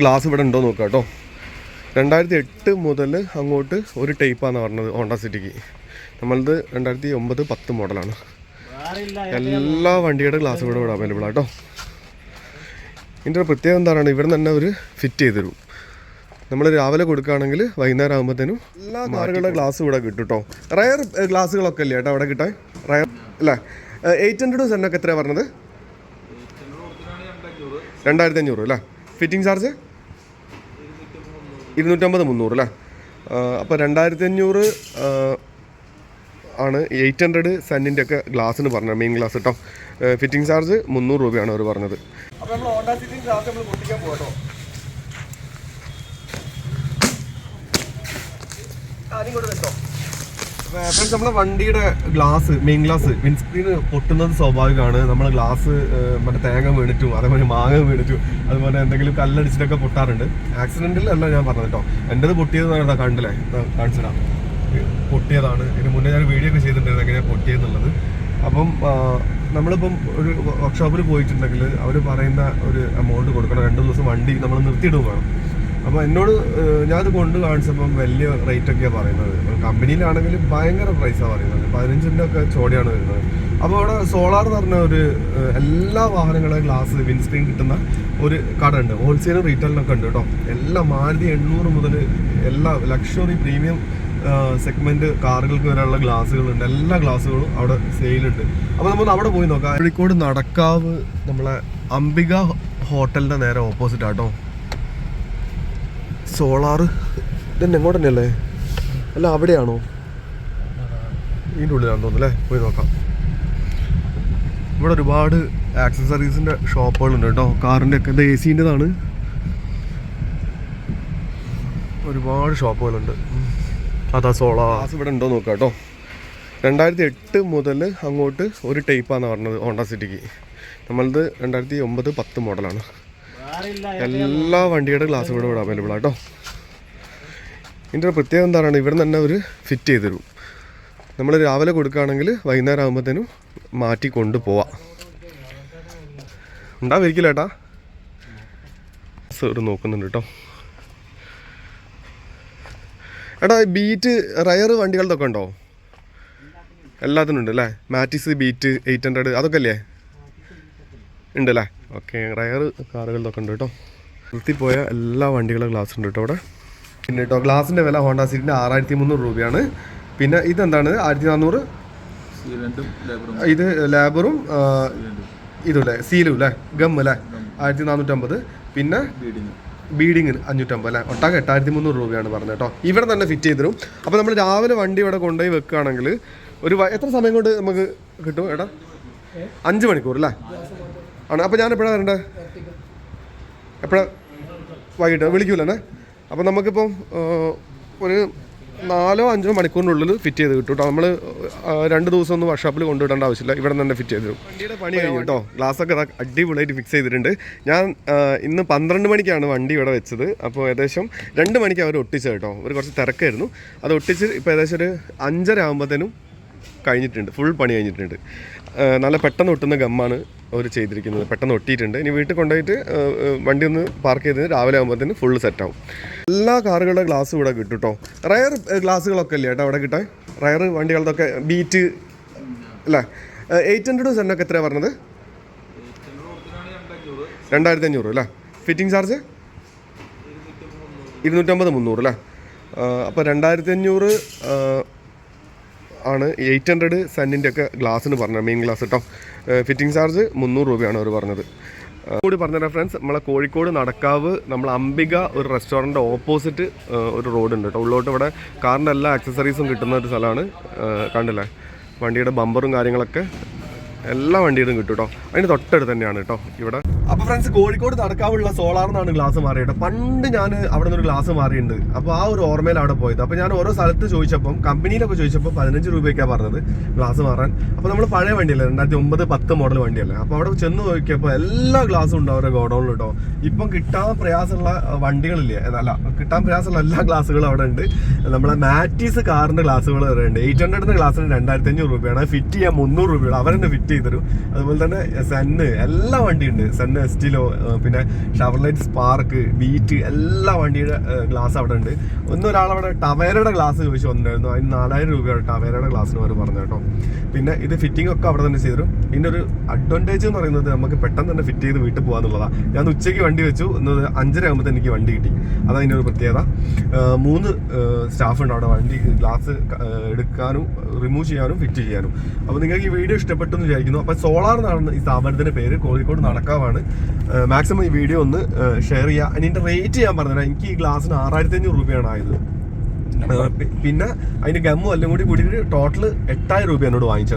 Glass ഇവിടെ ഉണ്ടോ നോക്കാം കേട്ടോ. രണ്ടായിരത്തി എട്ട് മുതൽ അങ്ങോട്ട് ഒരു ടൈപ്പാണ് പറഞ്ഞത് ഹോണ്ട സിറ്റിക്ക് നമ്മളത് രണ്ടായിരത്തി ഒമ്പത് പത്ത് മോഡലാണ് എല്ലാ വണ്ടിയുടെ ഗ്ലാസ് ഇവിടെ ഇവിടെ അവൈലബിൾ ആട്ടോ ഇതിന്റെ ഒരു പ്രത്യേകത എന്താണ് ഇവിടെ തന്നെ ഒരു ഫിറ്റ് ചെയ്ത് തരും നമ്മൾ രാവിലെ കൊടുക്കുകയാണെങ്കിൽ വൈകുന്നേരം ആകുമ്പോഴത്തേനും എല്ലാ കാറുകളുടെ ഗ്ലാസ് ഇവിടെ കിട്ടും കേട്ടോ. റയർ ഗ്ലാസ്സുകളൊക്കെ അല്ലേ കേട്ടോ അവിടെ കിട്ടാൻ? റയർ അല്ലേ? എയ്റ്റ് ഹൺഡ്രഡ് സെന്റൊക്കെ എത്രയാണ് പറഞ്ഞത്? രണ്ടായിരത്തി അഞ്ഞൂറ് അല്ലേ? ഫിറ്റിംഗ് ചാർജ് ഇരുന്നൂറ്റമ്പത് മുന്നൂറ് അല്ലേ? അപ്പോൾ രണ്ടായിരത്തി അഞ്ഞൂറ് ആണ് എയ്റ്റ് ഹൺഡ്രഡ് സെന്റിന്റെ ഒക്കെ എന്ന് പറഞ്ഞത് മെയിൻ ഗ്ലാസ് കേട്ടോ ഫിറ്റിംഗ് ചാർജ് മുന്നൂറ് രൂപയാണ് അവർ പറഞ്ഞത്. അപ്പോൾ നമ്മൾ ഗ്ലാസ് നമ്മൾ പൊട്ടിക്കാൻ പോകട്ടോ ഫ്രണ്ട്സ് നമ്മുടെ വണ്ടിയുടെ ഗ്ലാസ് മെയിൻ ഗ്ലാസ് വിൻസ്ക്രീൻ പൊട്ടുന്നത് സ്വാഭാവികമാണ്. നമ്മൾ ഗ്ലാസ് മറ്റേ തേങ്ങ വീണിട്ടും അതേപോലെ മാങ്ങ വീണിട്ടും അതുപോലെ എന്തെങ്കിലും കല്ലടിച്ചിട്ടൊക്കെ പൊട്ടാറുണ്ട്. ആക്സിഡന്റിൽ അല്ല ഞാൻ പറഞ്ഞത് കേട്ടോ. എന്റെത് പൊട്ടിയത് കണ്ടില്ലേ? കാണിച്ചിടാം പൊട്ടിയതാണ്. ഇതിന് മുന്നേ ഞാൻ വീഡിയോ ഒക്കെ ചെയ്തിട്ടുണ്ടായിരുന്നു എങ്ങനെയാണ് പൊട്ടിയെന്നുള്ളത്. അപ്പം നമ്മളിപ്പം ഒരു വർക്ക്ഷോപ്പിൽ പോയിട്ടുണ്ടെങ്കിൽ അവർ പറയുന്ന ഒരു എമൗണ്ട് കൊടുക്കണം. രണ്ട് ദിവസം വണ്ടി നമ്മൾ നിർത്തിയിടും വേണം. അപ്പോൾ എന്നോട് ഞാനത് കൊണ്ട് കാണിച്ചപ്പം വലിയ റേറ്റ് ഒക്കെയാണ് പറയുന്നത് കമ്പനിയിലാണെങ്കിൽ ഭയങ്കര പ്രൈസാണ് പറയുന്നത്. പതിനഞ്ചിന്റെ ഒക്കെ ചോടിയാണ് വരുന്നത്. അപ്പോൾ അവിടെ സോളാർ എന്ന് പറഞ്ഞ ഒരു എല്ലാ വാഹനങ്ങളുടെ ഗ്ലാസ് വിൻസ്ക്രീൻ കിട്ടുന്ന ഒരു കട ഉണ്ട് ഹോൾസെയിലും റീറ്റെയിലിനൊക്കെ ഉണ്ട് കേട്ടോ. എല്ലാ മാരുതി എണ്ണൂറ് മുതൽ എല്ലാ ലക്ഷറി പ്രീമിയം സെഗ്മെന്റ് കാറുകൾക്ക് വരെയുള്ള ഗ്ലാസ്സുകളുണ്ട് എല്ലാ ഗ്ലാസ്സുകളും അവിടെ സെയിലുണ്ട് അപ്പോൾ നമ്മൾ അവിടെ പോയി നോക്കാം. കോഴിക്കോട് നടക്കാവ് നമ്മളെ അംബിക ഹോട്ടലിന്റെ നേരെ ഓപ്പോസിറ്റ് ആട്ടോ സോളാർ ഇതന്നെ എങ്ങോട്ട് തന്നെയല്ലേ അല്ല അവിടെയാണോ? ഇതിന്റെ ഉള്ളിലാണെന്ന് തോന്നുന്നു അല്ലേ? പോയി നോക്കാം. ഇവിടെ ഒരുപാട് ആക്സസറീസിന്റെ ഷോപ്പുകളുണ്ട് കേട്ടോ. കാറിന്റെ ഒക്കെ ഇത് എ സിന്റെതാണ് ഒരുപാട് ഷോപ്പുകളുണ്ട്. അതാ സോളാർ ഗ്ലാസ് ഇവിടെ ഉണ്ടോ നോക്കാം കേട്ടോ. രണ്ടായിരത്തി എട്ട് മുതൽ അങ്ങോട്ട് ഒരു ടൈപ്പാണെന്ന് പറഞ്ഞത് ഹോണ്ട സിറ്റിക്ക്. നമ്മളത് രണ്ടായിരത്തി ഒമ്പത് പത്ത് മോഡലാണ്. എല്ലാ വണ്ടിയുടെ ഗ്ലാസ് കൂടെ ഇവിടെ അവൈലബിൾ ആട്ടോ ഇതിന്റെ ഒരു പ്രത്യേകത എന്താണ് ഇവിടെ തന്നെ അവർ ഫിറ്റ് ചെയ്ത് തരും. നമ്മൾ രാവിലെ കൊടുക്കുകയാണെങ്കിൽ വൈകുന്നേരം ആകുമ്പോഴത്തേനും മാറ്റി കൊണ്ടുപോവാം ഉണ്ടാവിരിക്കില്ല ഏട്ടാ. സാറ് നോക്കുന്നുണ്ട് കേട്ടോ എടാ ബീറ്റ് റയർ വണ്ടികളുടെ ഉണ്ടോ? എല്ലാത്തിനും ഉണ്ട് അല്ലേ മാറ്റിസ് ബീറ്റ് എയ്റ്റ് ഹൺഡ്രഡ് അതൊക്കെ അല്ലേ ഉണ്ട് ഓക്കെ റയർ കാറുകൾ ഒക്കെ ഉണ്ട് കേട്ടോ. നിർത്തിപ്പോയ എല്ലാ വണ്ടികളും ഗ്ലാസ് ഉണ്ട് കേട്ടോ അവിടെ. പിന്നെ കേട്ടോ ഗ്ലാസിന്റെ വില ഹോണ്ട സീറ്റിന്റെ ആറായിരത്തി മുന്നൂറ് രൂപയാണ്. പിന്നെ ഇതെന്താണ്? ആയിരത്തി നാനൂറ് ഇത് ലേബറും ഇതും അല്ലേ സീലും അല്ലേ ഗം അല്ലേ ആയിരത്തി നാനൂറ്റമ്പത് പിന്നെ ബീഡിങ് ബീഡിങ്ങിന് അഞ്ഞൂറ്റമ്പത് അല്ലേ ഒട്ടാകെ എട്ടായിരത്തി മുന്നൂറ് രൂപയാണ് പറഞ്ഞത് കേട്ടോ. ഇവിടെ തന്നെ ഫിറ്റ് ചെയ്തു തരും. അപ്പോൾ നമ്മൾ രാവിലെ വണ്ടി ഇവിടെ കൊണ്ടുപോയി വെക്കുകയാണെങ്കിൽ ഒരു എത്ര സമയം കൊണ്ട് നമുക്ക് കിട്ടും ഏട്ടാ? അഞ്ച് മണിക്കൂർ അല്ലേ ആണ്. അപ്പോൾ ഞാൻ എപ്പോഴാണ് വരേണ്ടത് എപ്പോഴാണ് വൈകിട്ട്. വിളിക്കൂലേ അപ്പോൾ നമുക്കിപ്പം ഒരു നാലോ അഞ്ചോ മണിക്കൂറിനുള്ളിൽ ഫിറ്റ് ചെയ്ത് കിട്ടും കേട്ടോ. നമ്മൾ രണ്ട് ദിവസം ഒന്നും വർക്ക്ഷോപ്പിൽ കൊണ്ടുവിടേണ്ട ആവശ്യമില്ല. ഇവിടെ തന്നെ ഫിറ്റ് ചെയ്ത് തരും. വണ്ടിയുടെ പണി കഴിഞ്ഞു കേട്ടോ ഗ്ലാസ് ഒക്കെ അടിപൊളിയായിട്ട് ഫിക്സ് ചെയ്തിട്ടുണ്ട്. ഞാൻ ഇന്ന് പന്ത്രണ്ട് മണിക്കാണ് വണ്ടി ഇവിടെ വെച്ചത്. അപ്പോൾ ഏകദേശം രണ്ട് മണിക്ക് അവർ ഒട്ടിച്ചത് കേട്ടോ. ഒരു കുറച്ച് തിരക്കായിരുന്നു. അത് ഒട്ടിച്ച് ഇപ്പോൾ ഏകദേശം ഒരു അഞ്ചര ആകുമ്പോഴത്തേനും കഴിഞ്ഞിട്ടുണ്ട്. ഫുൾ പണി കഴിഞ്ഞിട്ടുണ്ട്. നല്ല പെട്ടെന്ന് ഒട്ടുന്ന ഗമ്മാണ്. അവർ ചെയ്തിരിക്കുന്നത്. പെട്ടെന്ന് ഒട്ടിയിട്ടുണ്ട്. ഇനി വീട്ടിൽ കൊണ്ടുപോയിട്ട് വണ്ടി ഒന്ന് പാർക്ക് ചെയ്ത് രാവിലെ ആകുമ്പോഴത്തേന് ഫുള്ള് സെറ്റാവും എല്ലാ കാറുകളുടെ ഗ്ലാസ് ഇവിടെ കിട്ടും കേട്ടോ റയർ ഗ്ലാസ്സുകളൊക്കെ അല്ലേ കേട്ടോ അവിടെ കിട്ടാൻ? റയർ വണ്ടികളുടെ ബീറ്റ് അല്ലേ? എയ്റ്റ് ഹൺഡ്രഡ് സെന്നൊക്കെ എത്രയാണ് പറഞ്ഞത്? രണ്ടായിരത്തി അഞ്ഞൂറ് അല്ലേ? ഫിറ്റിംഗ് ചാർജ് ഇരുന്നൂറ്റമ്പത് മുന്നൂറ് അല്ലേ? അപ്പോൾ രണ്ടായിരത്തി അഞ്ഞൂറ് ആണ് എയ്റ്റ് ഹൺഡ്രഡ് സെന്റിന്റെ ഒക്കെ ഗ്ലാസ്സിന് പറഞ്ഞത് മെയിൻ ഗ്ലാസ് കേട്ടോ ഫിറ്റിംഗ് ചാർജ് മുന്നൂറ് രൂപയാണ് അവർ പറഞ്ഞത്. കൂടി പറഞ്ഞുതരാം ഫ്രണ്ട്സ് നമ്മളെ കോഴിക്കോട് നടക്കാവ് നമ്മൾ അംബിക ഒരു റെസ്റ്റോറന്റ് ഓപ്പോസിറ്റ് ഒരു റോഡ് ഉണ്ട് കേട്ടോ ഉള്ളോട്ട് ഇവിടെ കാറിന്റെ എല്ലാ ആക്സസറീസും കിട്ടുന്ന ഒരു സ്ഥലമാണ്. കണ്ടില്ലേ? വണ്ടിയുടെ ബമ്പറും കാര്യങ്ങളൊക്കെ എല്ലാ വണ്ടിയിലും കിട്ടും കേട്ടോ അതിന് തൊട്ടടുത്ത് തന്നെയാണ് കേട്ടോ ഇവിടെ. അപ്പൊ ഫ്രണ്ട്സ് കോഴിക്കോട് നടക്കാവുള്ള സോളാർ എന്നാണ് ഗ്ലാസ് മാറിയത്. പണ്ട് ഞാൻ അവിടെ നിന്ന് ഗ്ലാസ് മാറിയുണ്ട് അപ്പോൾ ആ ഒരു ഓർമ്മയിൽ അവിടെ പോയത്. അപ്പോൾ ഞാൻ ഓരോ സ്ഥലത്ത് ചോദിച്ചപ്പം കമ്പനിയിലൊക്കെ ചോദിച്ചപ്പോൾ പതിനഞ്ച് രൂപയ്ക്കാണ് പറഞ്ഞത് ഗ്ലാസ് മാറാൻ. അപ്പോൾ നമ്മൾ പഴയ വണ്ടിയല്ലേ രണ്ടായിരത്തി ഒമ്പത് പത്ത് മോഡൽ വണ്ടിയല്ലേ. അപ്പോൾ അവിടെ ചെന്ന് നോക്കിയപ്പോൾ എല്ലാ ഗ്ലാസും ഉണ്ട് അവരുടെ ഗോഡൗണിൽ കേട്ടോ ഇപ്പം കിട്ടാൻ പ്രയാസമുള്ള വണ്ടികളില്ല? അല്ല കിട്ടാൻ പ്രയാസമുള്ള എല്ലാ ഗ്ലാസ്സുകളും അവിടെ ഉണ്ട്. നമ്മളെ മാറ്റീസ് കാറിന്റെ ഗ്ലാസ്സുകൾ വരെ ഉണ്ട്. എയ്റ്റ് ഹൺഡ്രഡിന്റെ ഗ്ലാസ്സിന് രണ്ടായിരത്തി അഞ്ഞൂറ് രൂപയാണ്. ഫിറ്റ് ചെയ്യാൻ മുന്നൂറ് രൂപയാണ്. അവരെന്നെ ഫിറ്റ് ചെയ്തു അതുപോലെ തന്നെ സെന്ന് എല്ലാ വണ്ടിയുണ്ട് സെന്ന് പിന്നെ എസ്റ്റിലോ പിന്നെ ഷവർലൈറ്റ് സ്പാർക്ക് ബീറ്റ് എല്ലാ വണ്ടിയുടെ ഗ്ലാസ് അവിടെ ഉണ്ട്. ഒന്നൊരാൾ അവിടെ ടവേരയുടെ ഗ്ലാസ് ചോദിച്ചു വന്നിട്ടുണ്ടായിരുന്നു അതിന് നാലായിരം രൂപയാണ് ടവേരയുടെ ഗ്ലാസ്സിന് അവർ പറഞ്ഞു കേട്ടോ. പിന്നെ ഇത് ഫിറ്റിംഗ് ഒക്കെ അവിടെ തന്നെ ചെയ്തു ഇതിന്റെ ഒരു അഡ്വാന്റേജ് എന്ന് പറയുന്നത് നമുക്ക് പെട്ടെന്ന് തന്നെ ഫിറ്റ് ചെയ്ത് വീട്ടിൽ പോകാന്നുള്ളതാണ് ഞാൻ ഉച്ചയ്ക്ക് വണ്ടി വെച്ചു. ഇന്ന് അഞ്ചര ആകുമ്പോൾ എനിക്ക് വണ്ടി കിട്ടി. അതാണ് ഇതിന്റെ ഒരു പ്രത്യേകത. മൂന്ന് സ്റ്റാഫ് ഉണ്ട് അവിടെ. വണ്ടി ഗ്ലാസ് എടുക്കാനും റിമൂവ് ചെയ്യാനും ഫിറ്റ് ചെയ്യാനും. അപ്പോൾ നിങ്ങൾക്ക് ഈ വീഡിയോ ഇഷ്ടപ്പെട്ടു എന്ന് വിചാരിക്കുന്നു. അപ്പോൾ സോളാർ എന്നാണ് ഈ സ്ഥാപനത്തിന്റെ പേര് കോഴിക്കോട് നടക്കാവാണ്. മാക്സിമം ഈ വീഡിയോ ഒന്ന് ഷെയർ ചെയ്യുക അതിന്റെ റേറ്റ് ഞാൻ പറഞ്ഞുതരാം. എനിക്ക് ഈ ഗ്ലാസ്സിന് ആറായിരത്തി അഞ്ഞൂറ് രൂപയാണ് ആയത്. പിന്നെ അതിന്റെ ഗമ്മും എല്ലാം കൂടി കൂടിയിട്ട് ടോട്ടൽ എട്ടായിരം രൂപ എന്നോട് വാങ്ങിച്ചത്.